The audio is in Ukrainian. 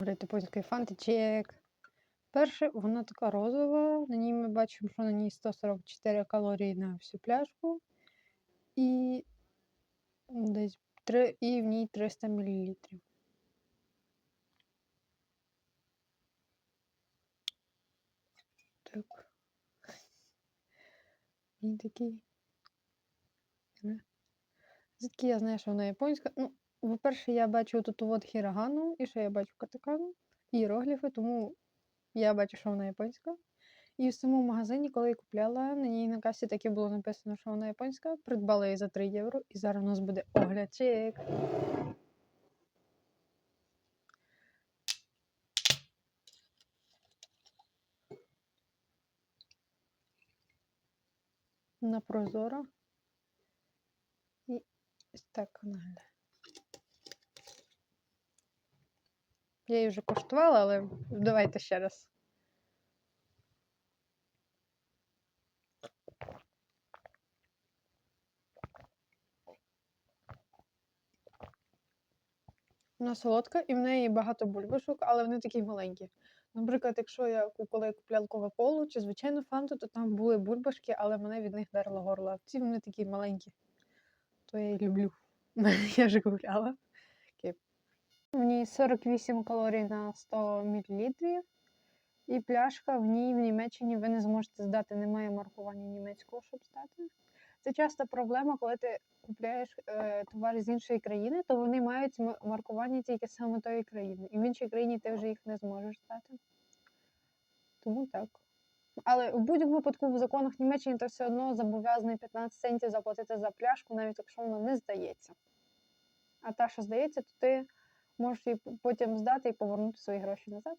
Говорити польської фанти чек. Перше, вона така розова. На ній ми бачимо, що на ній 144 калорії на всю пляшку. І десь 3, і в ній 300 мл. Так. І такий. Звідки я знаю, що вона японська? Ну, по-перше, я бачу тут от хірагану, і ще я бачу катакану, іерогліфи, тому я бачу, що вона японська. І в самому магазині, коли я купляла, на ній на касі таки було написано, що вона японська. Придбала її за 3 євро, і зараз у нас буде оглядчик. На прозоро. І ось так вона Я її вже коштувала, але давайте ще раз. Вона солодка і в неї багато бульбашок, але вони такі маленькі. Наприклад, якщо я коли я купляла Кока-Колу чи звичайну фанту, то там були бульбашки, але мене від них дерло горло. А ці вони такі маленькі. То я і люблю. Я вже купляла. Окей. В ній 48 калорій на 100 мл. І пляшка в ній в Німеччині ви не зможете здати, немає маркування німецького, щоб здати. Це часто проблема, коли ти купляєш е, товар з іншої країни, то вони мають маркування тільки саме тої країни. І в іншій країні ти вже їх не зможеш здати. Тому так. Але в будь-якому випадку в законах Німеччини ти все одно зобов'язаний 15 центів заплатити за пляшку, навіть якщо вона не здається. А та, що здається, то ти можеш її потім здати і повернути свої гроші назад.